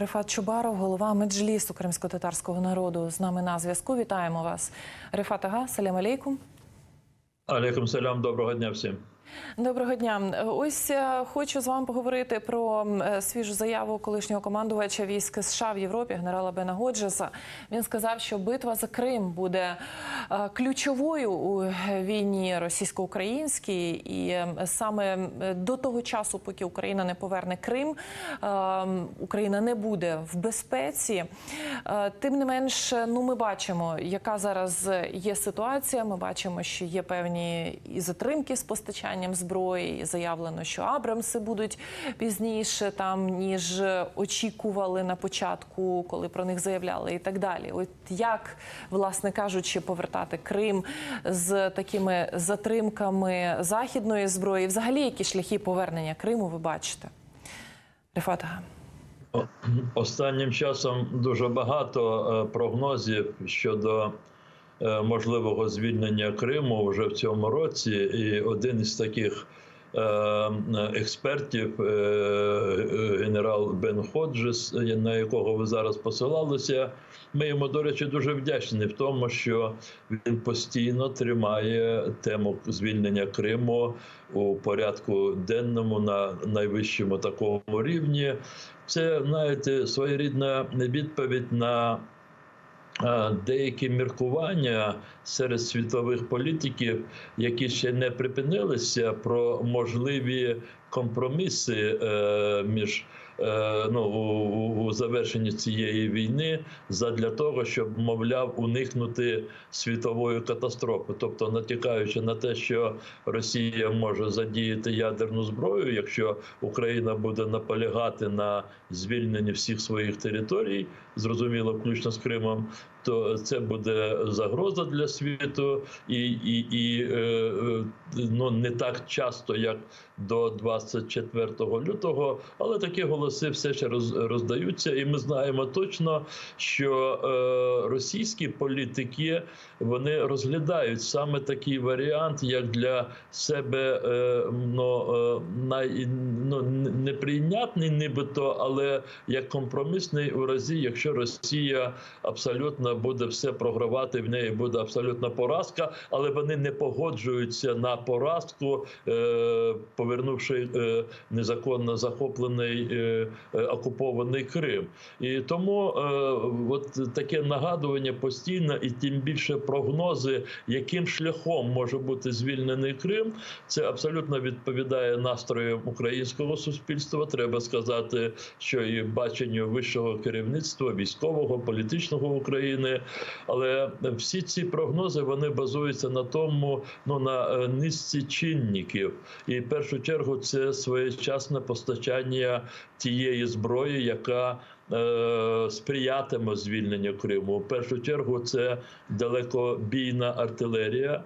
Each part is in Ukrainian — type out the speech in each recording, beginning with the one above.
Рифат Чубаров, голова меджлісу кримсько-татарського народу. З нами на зв'язку. Вітаємо вас. Рифат Ага, салям алейкум. Алейкум салям, доброго дня всім. Доброго дня. Ось е, хочу з вами поговорити про е, свіжу заяву колишнього командувача військ США в Європі, генерала Бена Годжеса. Він сказав, що битва за Крим буде е, ключовою у війні російсько-українській, і саме до того часу, поки Україна не поверне Крим, Україна не буде в безпеці. Тим не менш, ну ми бачимо, яка зараз є ситуація. Ми бачимо, що є певні і затримки з постачанням зброї. Заявлено, що Абрамси будуть пізніше там ніж очікували на початку, коли про них заявляли, і так далі. От як, власне кажучи, повертати Крим з такими затримками західної зброї, взагалі які шляхи повернення Криму ви бачите? Рефата. О- Останнім часом дуже багато е, прогнозів щодо можливого звільнення Криму вже в цьому році. І один із таких е, експертів, е, е, генерал Бен Ходжес, е, на якого ви зараз посилалися, ми йому, до речі, дуже вдячні в тому, що він постійно тримає тему звільнення Криму у порядку денному на найвищому такому рівні. Це, знаєте, своєрідна відповідь на е, деякі міркування серед світових політиків, які ще не припинилися, про можливі компроміси е, між ну, у, у- у завершенні цієї війни задля того, щоб, мовляв, уникнути світової катастрофи, тобто натякаючи на те, що Росія може задіяти ядерну зброю, якщо Україна буде наполягати на звільненні всіх своїх територій, зрозуміло, включно з Кримом, то це буде загроза для світу, і, і, і е, е, ну не так часто, як до 24 лютого, але такі голоси все ще роз, роздаються, і ми знаємо точно, що е, російські політики вони розглядають саме такий варіант, як для себе ну, най, ну, неприйнятний, нібито, але як компромісний у разі, якщо Росія абсолютно буде все програвати, в неї буде абсолютна поразка, але вони не погоджуються на поразку, е, повернувши е, незаконно захоплений е, окупований Крим. І тому от таке нагадування постійно, і тим більше прогнози, яким шляхом може бути звільнений Крим, це абсолютно відповідає настроям українського суспільства. Треба сказати, що і баченню вищого керівництва, військового, політичного України. Але всі ці прогнози вони базуються на тому, ну на е, низці чинників. І в першу чергу це своєчасне постачання тієї зброї, яка е, сприятиме звільненню Криму. В першу чергу це далекобійна артилерія,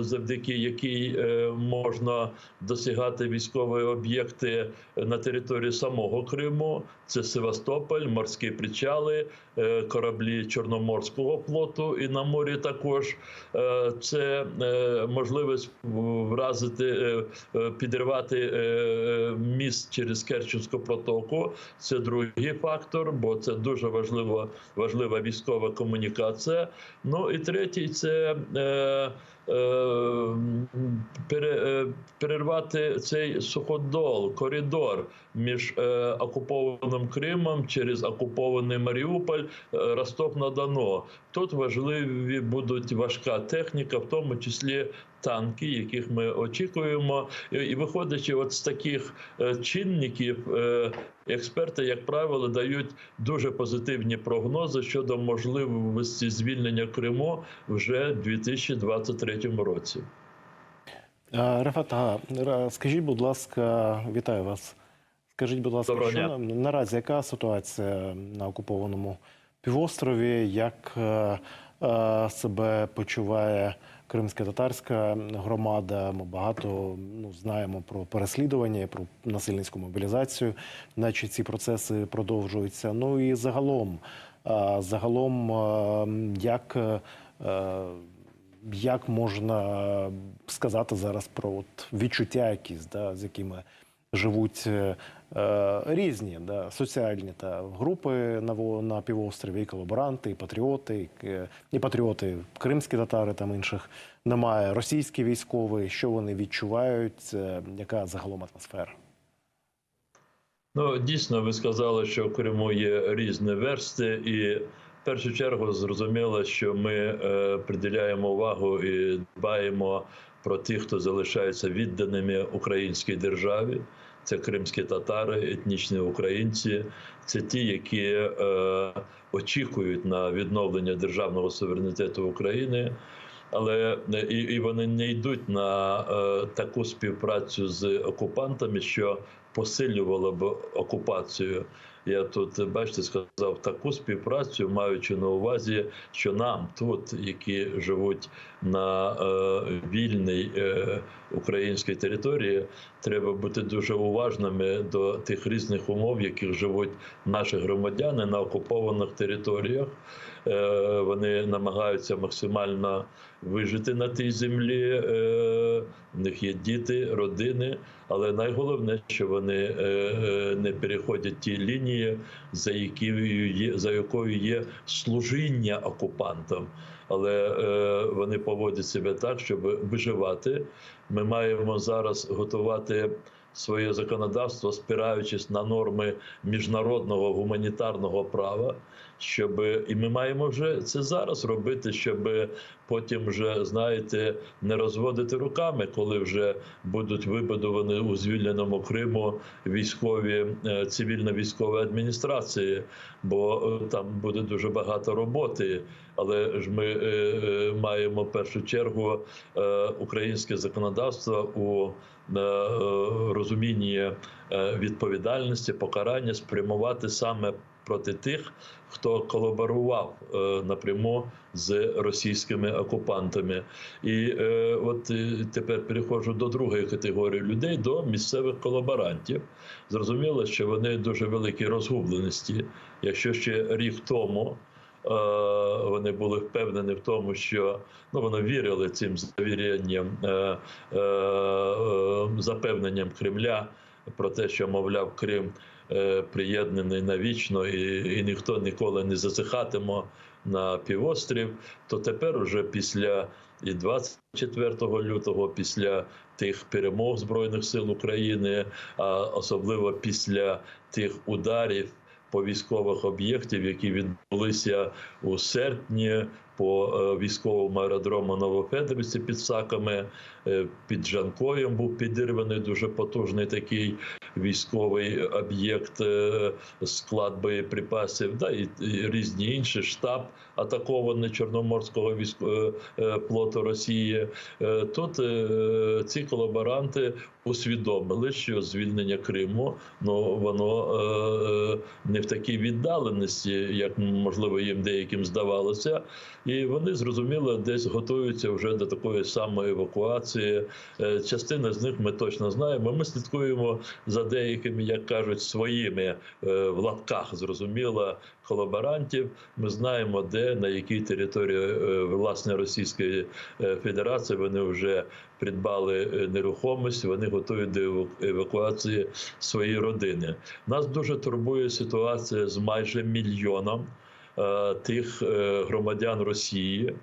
завдяки якій е, можна досягати військові об'єкти на території самого Криму. Це Севастополь, морські причали, е, кораблі Чорноморського флоту і на морі також. Е, Це е, можливість вразити, е, е, підривати е, міст через Керченську протоку. Це другий фактор, бо це дуже важливо, важлива військова комунікація. Ну і третій це. Е, е, пере, перервати цей суходол, коридор між е, окупованим Кримом через окупований Маріуполь, Ростов на Дону. Тут важливі будуть важка техніка, в тому числі танки, яких ми очікуємо. І, виходячи от з таких е, чинників, е, експерти, як правило, дають дуже позитивні прогнози щодо можливості звільнення Криму вже в 2023 році. Е, Рефат, скажіть, будь ласка, вітаю вас. Скажіть, будь ласка, Доброго що дня. наразі яка ситуація на окупованому півострові? Як е, е, себе почуває кримська татарська громада? Ми багато ну, знаємо про переслідування, про насильницьку мобілізацію, наче ці процеси продовжуються. Ну і загалом, загалом, як. як можна сказати зараз про от відчуття якісь, да, з якими живуть е, е, різні да, соціальні та групи на, на півострові, і колаборанти, і патріоти, і, і патріоти, кримські татари там інших немає. Російські військові, що вони відчувають, яка загалом атмосфера? Ну, дійсно, ви сказали, що в Криму є різні версти, і в першу чергу зрозуміло, що ми е, приділяємо увагу і дбаємо про тих, хто залишається відданими українській державі. Це кримські татари, етнічні українці, це ті, які е, очікують на відновлення державного суверенітету України. Але е, і, і вони не йдуть на е, таку співпрацю з окупантами, що посилювало б окупацію. Я тут, бачите, сказав таку співпрацю, маючи на увазі, що нам тут, які живуть на е, вільній е, українській території, треба бути дуже уважними до тих різних умов, в яких живуть наші громадяни на окупованих територіях. Е, вони намагаються максимально вижити на тій землі. В них є діти, родини, але найголовне, що вони не переходять ті лінії, за є, за якою є служіння окупантам. Але вони поводять себе так, щоб виживати. Ми маємо зараз готувати своє законодавство, спираючись на норми міжнародного гуманітарного права. Щоб і ми маємо вже це зараз робити, щоб потім вже знаєте не розводити руками, коли вже будуть вибудовані у звільненому Криму військові е, цивільно-військові адміністрації, бо е, там буде дуже багато роботи. Але ж ми е, маємо в першу чергу українське законодавство у розумінні відповідальності, покарання спрямувати саме проти тих, хто колаборував е, напряму з російськими окупантами. І е, от е, тепер переходжу до другої категорії людей, до місцевих колаборантів. Зрозуміло, що вони дуже великі розгубленості. Якщо ще рік тому. Вони були впевнені в тому, що ну вони вірили цим завірянням, запевненням Кремля про те, що мовляв Крим приєднаний навічно, і, і ніхто ніколи не зацихатиме на півострів. То тепер, уже після і 24 лютого, після тих перемог збройних сил України, а особливо після тих ударів. По військових об'єктів, які відбулися у серпні по е, військовому аеродрому Новофедорівці під Саками, е, під Жанкоєм був підірваний дуже потужний такий військовий об'єкт, е, склад боєприпасів, да, і, і різні інші штаб атакований Чорноморського військового Росії. Тут ці колаборанти усвідомили, що звільнення Криму ну воно не в такій віддаленості, як можливо їм деяким здавалося, і вони зрозуміло десь готуються вже до такої самої евакуації. Е, Частина з них ми точно знаємо. Ми слідкуємо за деякими, як кажуть, своїми е, в лапках зрозуміло колаборантів. Ми знаємо, де на якій території е, власне Російської Федерації вони вже придбали нерухомість. Вони готові до евакуації своєї родини. Нас дуже турбує ситуація з майже мільйоном тих е, громадян Росії.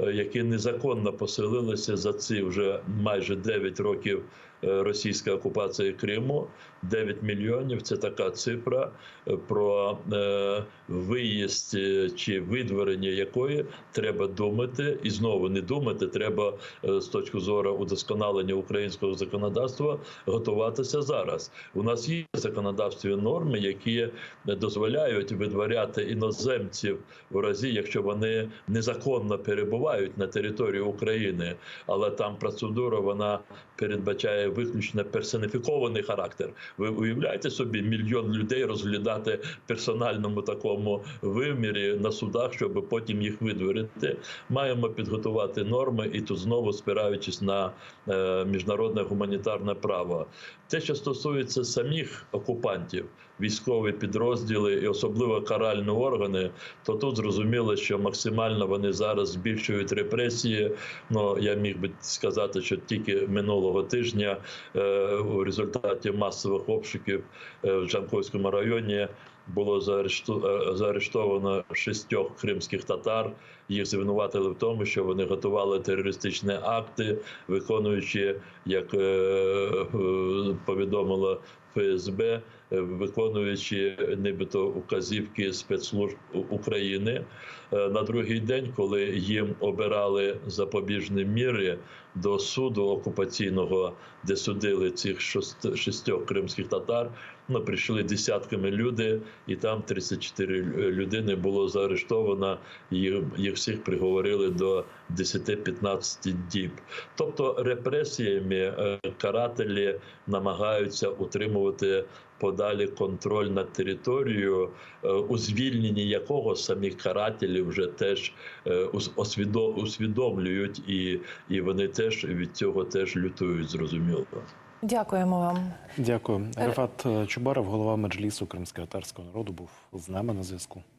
е, Які незаконно поселилися за ці вже майже 9 років е, російської окупації Криму. 9 мільйонів це така цифра е, про е, виїзд чи видворення якої треба думати, і знову не думати. Треба з точки зору удосконалення українського законодавства готуватися зараз. У нас є законодавстві норми, які дозволяють видворяти іноземців у разі, якщо вони незаконно перебувають на території України, але там процедура вона передбачає виключно персоніфікований характер. Ви уявляєте собі мільйон людей розглядати персональному такому вимірі на судах, щоб потім їх видворити. Маємо підготувати норми і тут знову спираючись на е, міжнародне гуманітарне право. Те, що стосується самих окупантів, військові підрозділи і особливо каральні органи, то тут зрозуміло, що максимально вони зараз збільшують репресії. Ну я міг би сказати, що тільки минулого тижня е, у результаті масових обшуків е, в Джанковському районі було е, заарештовано шістьох кримських татар. Їх звинуватили в тому, що вони готували терористичні акти, виконуючи, як повідомило ФСБ, виконуючи нібито указівки спецслужб України. Е, На другий день, коли їм обирали запобіжні міри до суду окупаційного, де судили цих шістьох кримських татар, ну прийшли десятками люди, і там 34 людини було заарештовано. Їх, їх всіх приговорили до 10-15 діб. Тобто репресіями е, карателі намагаються утримувати подалі контроль над територією, е, у звільненні якого самі карателі вже теж е, усвідомлюють, і, і вони теж від цього теж лютують, зрозуміло. Дякуємо вам. Дякую. Рефат Чубаров, голова меджлісу кримськотатарського народу, був з нами на зв'язку.